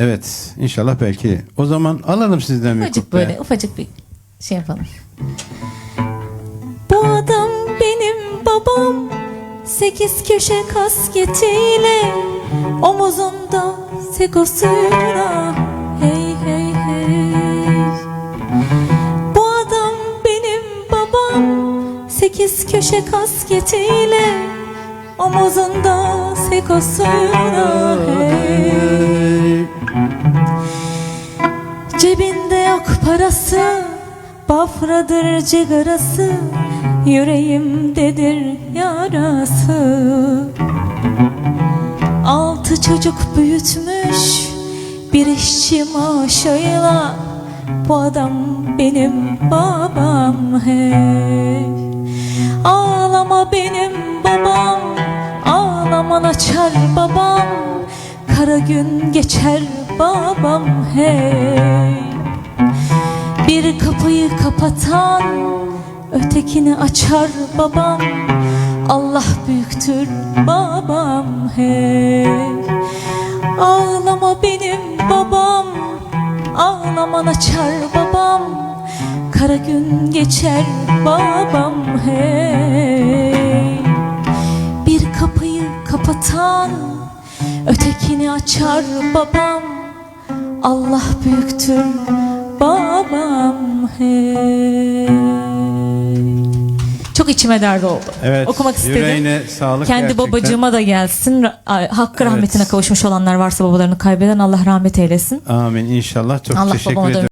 Evet inşallah belki. O zaman alalım sizden bir Ufacık kuple. böyle ufacık bir şey yapalım. Bu adam benim babam Sekiz köşe kasketiyle Omuzunda segosuyla Hey hey hey Bu adam benim babam Sekiz köşe kasketiyle Omuzunda segosuyla hey Cebinde yok parası Bafradır cigarası Yüreğimdedir yarası. Altı çocuk büyütmüş Bir işçi maaşıyla Bu adam benim babam hey Ağlama benim babam Ağlaman açar babam Kara gün geçer babam hey Bir kapıyı kapatan Ötekini açar babam Allah büyüktür babam hey Ağlama benim babam Ağlaman açar babam. Kara gün geçer babam hey Bir kapıyı kapatan Ötekini açar babam. Allah büyüktür babam hey Çok içime dert oldu. Evet, Okumak istedim. yüreğine sağlık Kendi gerçekten. babacığıma da gelsin. Hakkı Evet. rahmetine kavuşmuş olanlar varsa babalarını kaybeden Allah rahmet eylesin. Amin inşallah. Çok Allah teşekkür ederim.